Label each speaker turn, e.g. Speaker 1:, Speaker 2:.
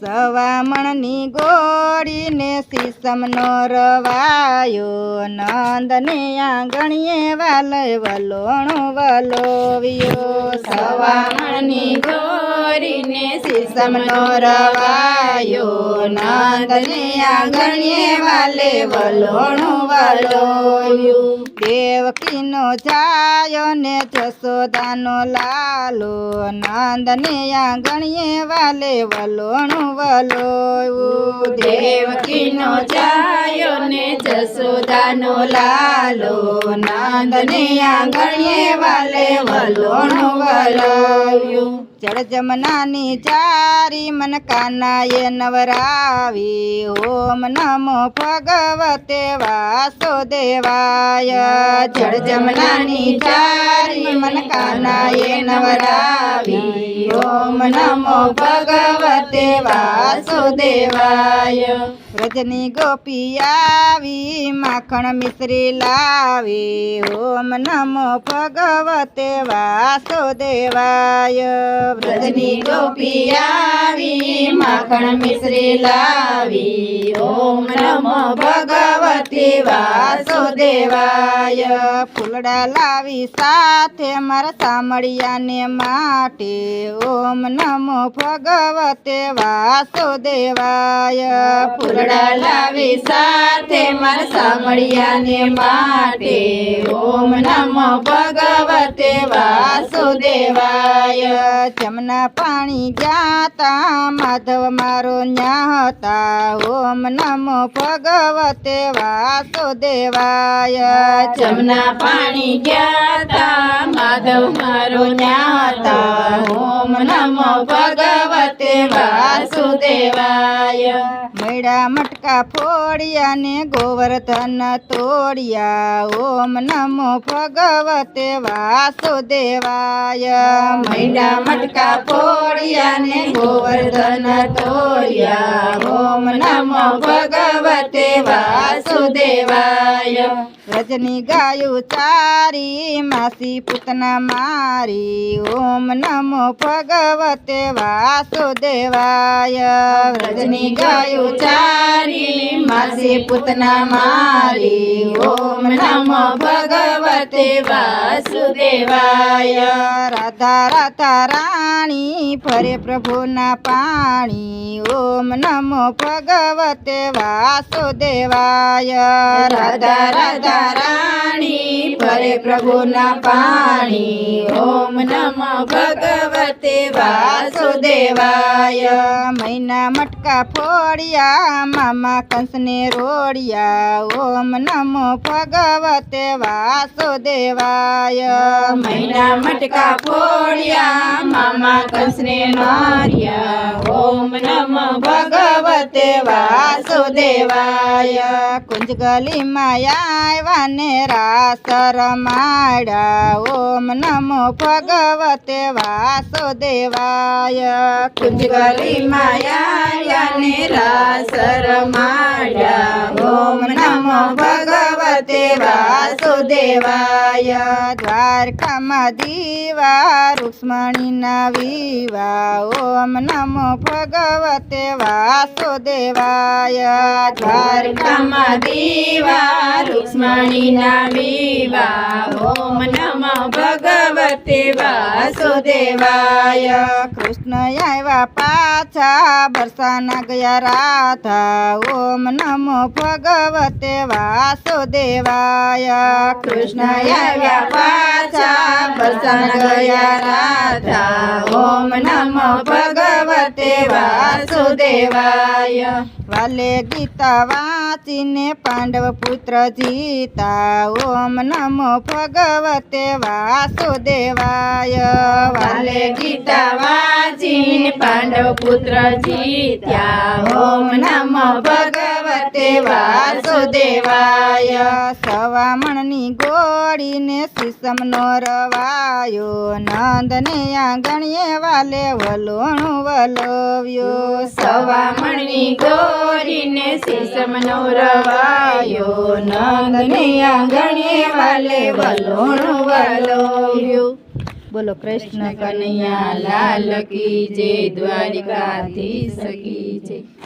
Speaker 1: સવામણની ગોળીને સીસમનો રવાયો. નંદને આંગણીએ વાલય વલોણો વલોવ્યો.
Speaker 2: સવામણની ગોરીને
Speaker 1: સીસમનો રવાયો નંદને આંગણીએ વાલે વલોણું વલોયું. દેવકીનો જાયો ને જશોદાનો લાલો, નંદને આંગણીએ વાલે વલોણું વલોયું.
Speaker 2: દેવકીનો જાયો ને જશોદાનો લાલો,
Speaker 1: નંદને આંગણીએ વાલે વલોણું વલોયું. જળ જમનાની ચારી મન કાનાએ નવરાવી. ઓમ નમો ભગવતે વાસુદેવાય. જળ જમનાની ચારી મન નવરાવી. ઓમ નમો ભગવતે વાસુદેવાય. રજની ગોપી આવી માખણ મિશ્રી લાવી. ઓમ નમો ભગવતે વાસુદેવાય.
Speaker 2: વ્રજની ગોપી આવી માખણ મિશ્રી લાવી. ઓમ નમ ભગવતી વાસુદેવાય.
Speaker 1: ફૂલડા લાવી સાથે મારા સામળિયાને માટે. ઓમ નમો ભગવતે વાસુદેવાય.
Speaker 2: ફૂલડા લાવી સાથે મારા સામળિયાને માટે. ઓમ નમો ભગવતે વાસુદેવાય.
Speaker 1: જમના પાણી જાતા માધવ મારો ન્યાતા ઓમ નમો ભગવતે વાસુદેવાય
Speaker 2: જમના પાણી ગયા માધવ મારો ન્યાતા ઓમ નમો ભગવતે વાસુદેવાય
Speaker 1: મેળા મટકા ફોડ્યા ને ગોવર્ધન તોડ્યા. ઓમ નમો ભગવતે વાસુદેવાય
Speaker 2: મેળા મટકા ફોડ્યા ને ગોવર્ધન તોડ્યા ઓમ નમો ભગવતે વાસુદેવાય.
Speaker 1: રજની ગાયું ચારી, માસી પૂતના મારી. ઓમ નમો ભગવતે વાસુદેવાય.
Speaker 2: રજની ગાયું ચારી માસી પૂતના મારી. ઓમ નમો ભગવતે વાસુદેવાય.
Speaker 1: રાધા રાધા રાણી, ફરે પ્રભુના પાણી. ઓમ નમો ભગવતે વાસુદેવાય.
Speaker 2: રાધા રાધા રાણી ભરે પ્રભુના પાણી, ઓમ નમ ભગવતે વાસુદેવાય.
Speaker 1: મૈના મટકા ફોડિયા, મામા કંસને રોડિયા ઓમ નમો ભગવતે વાસુદેવાય.
Speaker 2: મૈના મટકા ફોડિયા, મામા કંસને માર્યા, ઓમ નમ ભગવતે વાસુદેવાય.
Speaker 1: કુંજ ગલીમાં આવ્યા ને રાસ રમાડ્યા ઓમ નમો ભગવતે વાસુદેવાય
Speaker 2: કુંજ ગલી માયા. ને રાસર રમાડ્યા ઓમ નમો ભગવતે વાસુદેવાય.
Speaker 1: દ્વારકામાં દીવા રૂક્ષ્મણીના વિવા ઓમ નમો ભગવતે વાસુદેવાય.
Speaker 2: દ્વારકામાં દીવા રૂક્ષ્મણીના વિવા ઓમ નમો ભગવતે વાસુદેવાય.
Speaker 1: કૃષ્ણ આવ્યા પાછા, બરસાના ગયા રાધા. ઓમ નમો ભગવતે વાસુદેવાય.
Speaker 2: કૃષ્ણ પાછા, બરસાન ગયા રાધા. ઓમ નમો વાસુદેવાય
Speaker 1: વાલે ગીતા વાંચીને પાંડવ પુત્ર જીતા. ઓમ નમો ભગવતે વાસુદેવાય.
Speaker 2: વાલે ગીતા વાંચીને પાંડવ પુત્ર જીત્યા. ઓમ નમો ભગવતે વાસુદેવાય
Speaker 1: સવામણની ગોળીને સીસમનો રવાયો. નંદને આંગણીએ વાલે વલોણું વલોવ્યો.
Speaker 2: સવામણની ગોરીને શીશમનો રવાયો. નંદને આંગણીએ વાલે વલોણું વલોવ્યો.
Speaker 1: બોલો કૃષ્ણ
Speaker 2: કનૈયા લાલ કી જય દ્વારિકાધીશ સકી જય.